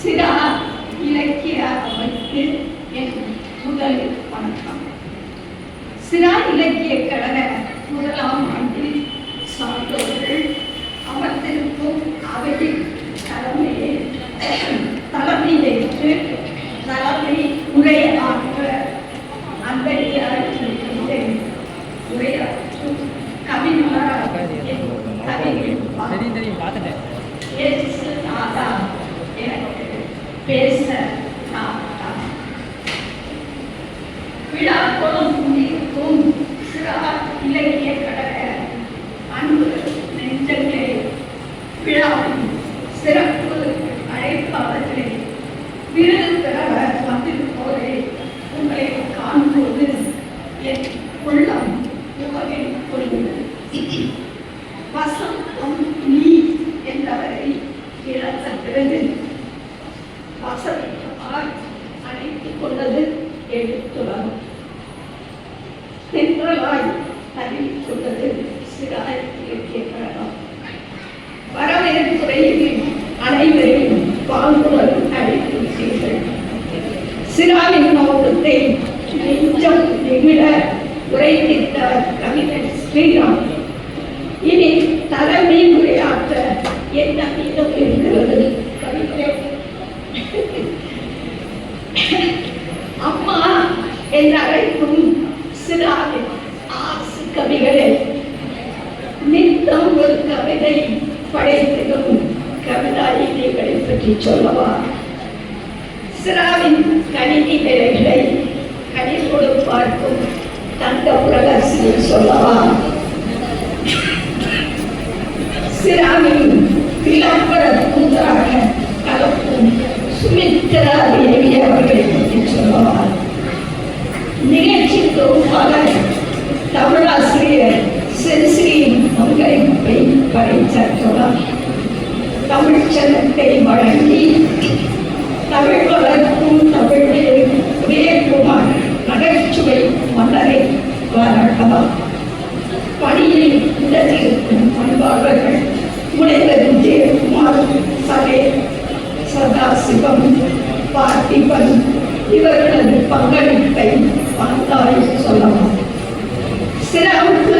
சிரா இலக்கிய அமைப்பு என் முதலில் வணக்கம். சிரா இலக்கிய கழக முதலாம் ஆண்டில் சார்ந்தவர்கள் அமர்ந்திருக்கும் அவையில் தலைமையை தலைமையேற்று பேச நாதா விழா கோலம் முடிக்கும் சிறா இலக்கிய கடக அன்பு நெஞ்சங்களே விழாவின் சிறப்பு அழைப்பாளர்களே விருது பெற வந்திருப்போரே உங்களை காணும்போது என் உள்ளம் உவகை கொள்கிறது வசந்தம் நீ என்றவரை இழந்த பிறகு தென்றலாய் அறிவித்துக் கொண்டது சிறாய் இலக்கிய கழகம் வரவேற்புரையில் அனைவரையும் வாழ்வுடன் அழைக்கிறீர்கள் சிறாவின் நோக்கத்தை நெஞ்சம் நிமிட உரைத்திட்ட கவிஞர் ஸ்ரீராம் இனி தலைமை உரையாற்ற என்ன மீதம் இருக்கிறது அம்மா என்ற அழைப்பு கவிதை படைத்திடும் கவிதாயிகளை பற்றி சொல்லவா சிறாவின் கணினி வேலைகளை கணிப்போடு பார்க்கும் தங்க பிரகாசியை சொல்லவா சிறாவின் விளம்பர கூறாக கலப்பும் சுமித்ரா தேவி அவர்களை பற்றி சொல்லவா நிகழ்ச்சி தொகுப்பாளர் தமிழாசிரியர் பங்களிப்பை தமிழ் சனத்தை வழங்கி தமிழ் வளர்க்கும் தமிழில் உதயகுமார் நகைச்சுவை மன்னரை பாராட்டலாம் பணியில் உடனிருக்கும் பண்பாளர்கள் முனைவர் விஜயகுமார் சலே சதாசிவம் பார்த்திபன் இவர்களது பங்களிப்பை வந்தாய் சொல்லலாம். சிறப்பு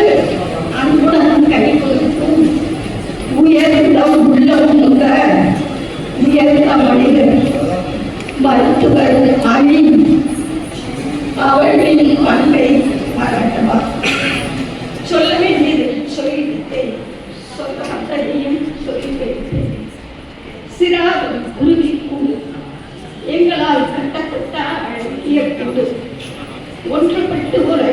உயர்ந்த மருத்துவர் அணி அவர்களின் சொல்ல வேண்டியது சொல்லிவிட்டேன் சொல்ல மற்றதையும் சொல்லிவிட்டேன் சிறார் உறுதி கூடு எங்களால் கட்டப்பட்ட அழகிய கூடு ஒன்றுபட்டு உரை